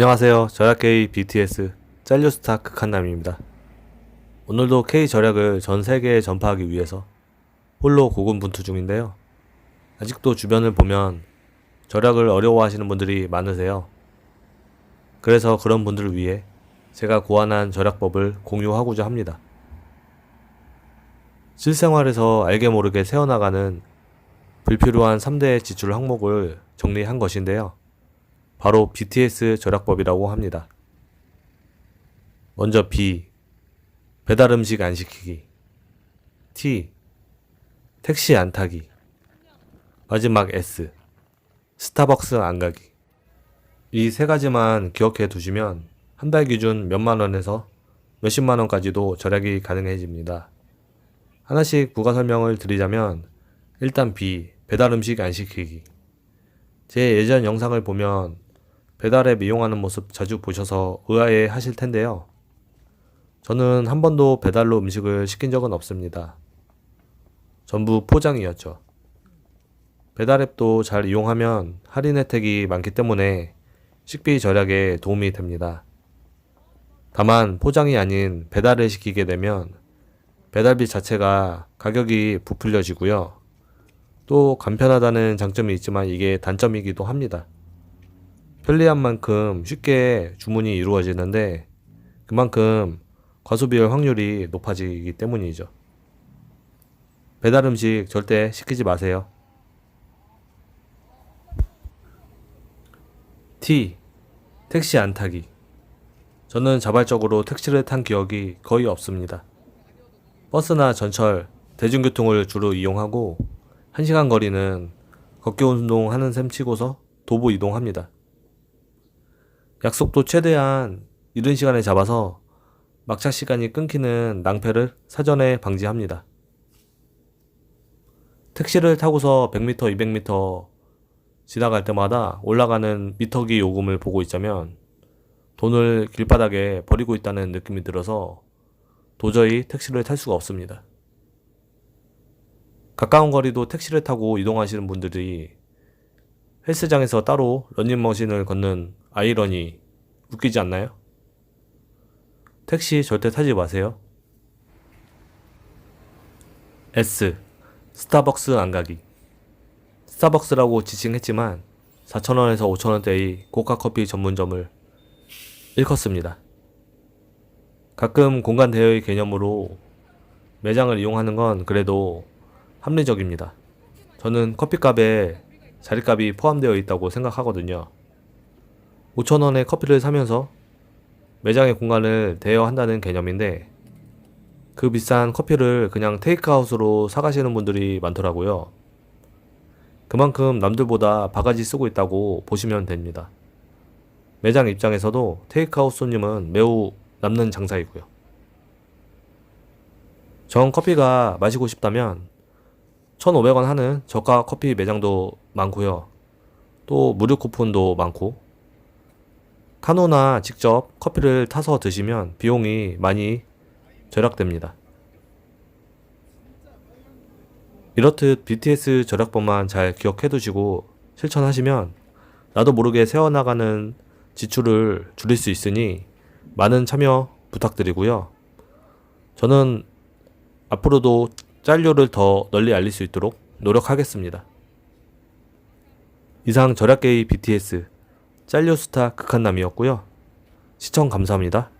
안녕하세요. 절약 K BTS 짤류스타 극한남입니다. 오늘도 K 절약을 전 세계에 전파하기 위해서 홀로 고군분투 중인데요. 아직도 주변을 보면 절약을 어려워하시는 분들이 많으세요. 그래서 그런 분들을 위해 제가 고안한 절약법을 공유하고자 합니다. 실생활에서 알게 모르게 새어나가는 불필요한 3대 지출 항목을 정리한 것인데요. 바로 BTS 절약법이라고 합니다. 먼저 B. 배달 음식 안 시키기. T. 택시 안 타기. 마지막 S. 스타벅스 안 가기. 이 세 가지만 기억해 두시면 한 달 기준 몇만 원에서 몇십만 원까지도 절약이 가능해집니다. 하나씩 부가 설명을 드리자면 일단 B. 배달 음식 안 시키기. 제 예전 영상을 보면 배달앱 이용하는 모습 자주 보셔서 의아해 하실 텐데요. 저는 한 번도 배달로 음식을 시킨 적은 없습니다. 전부 포장이었죠. 배달앱도 잘 이용하면 할인 혜택이 많기 때문에 식비 절약에 도움이 됩니다. 다만 포장이 아닌 배달을 시키게 되면 배달비 자체가 가격이 부풀려지고요. 또 간편하다는 장점이 있지만 이게 단점이기도 합니다. 편리한 만큼 쉽게 주문이 이루어지는데 그만큼 과소비할 확률이 높아지기 때문이죠. 배달 음식 절대 시키지 마세요. T. 택시 안 타기. 저는 자발적으로 택시를 탄 기억이 거의 없습니다. 버스나 전철, 대중교통을 주로 이용하고 1시간 거리는 걷기 운동하는 셈 치고서 도보 이동합니다. 약속도 최대한 이른 시간에 잡아서 막차 시간이 끊기는 낭패를 사전에 방지합니다. 택시를 타고서 100m, 200m 지나갈 때마다 올라가는 미터기 요금을 보고 있자면 돈을 길바닥에 버리고 있다는 느낌이 들어서 도저히 택시를 탈 수가 없습니다. 가까운 거리도 택시를 타고 이동하시는 분들이 헬스장에서 따로 러닝머신을 걷는 아이러니 웃기지 않나요? 택시 절대 타지 마세요. S. 스타벅스 안 가기. 스타벅스라고 지칭했지만 4,000원에서 5,000원대의 고가 커피 전문점을 일컫습니다. 가끔 공간 대여의 개념으로 매장을 이용하는 건 그래도 합리적입니다. 저는 커피값에 자리값이 포함되어 있다고 생각하거든요. 5,000원의 커피를 사면서 매장의 공간을 대여한다는 개념인데 그 비싼 커피를 그냥 테이크아웃으로 사가시는 분들이 많더라고요. 그만큼 남들보다 바가지 쓰고 있다고 보시면 됩니다. 매장 입장에서도 테이크아웃 손님은 매우 남는 장사이고요. 정 커피가 마시고 싶다면 1,500원 하는 저가 커피 매장도 많고요. 또 무료 쿠폰도 많고 카노나 직접 커피를 타서 드시면 비용이 많이 절약됩니다. 이렇듯 BTS 절약법만 잘 기억해 두시고 실천하시면 나도 모르게 세워나가는 지출을 줄일 수 있으니 많은 참여 부탁드리고요. 저는 앞으로도 짤료를 더 널리 알릴 수 있도록 노력하겠습니다. 이상 절약계의 BTS 짤료 스타 극한남이었고요. 시청 감사합니다.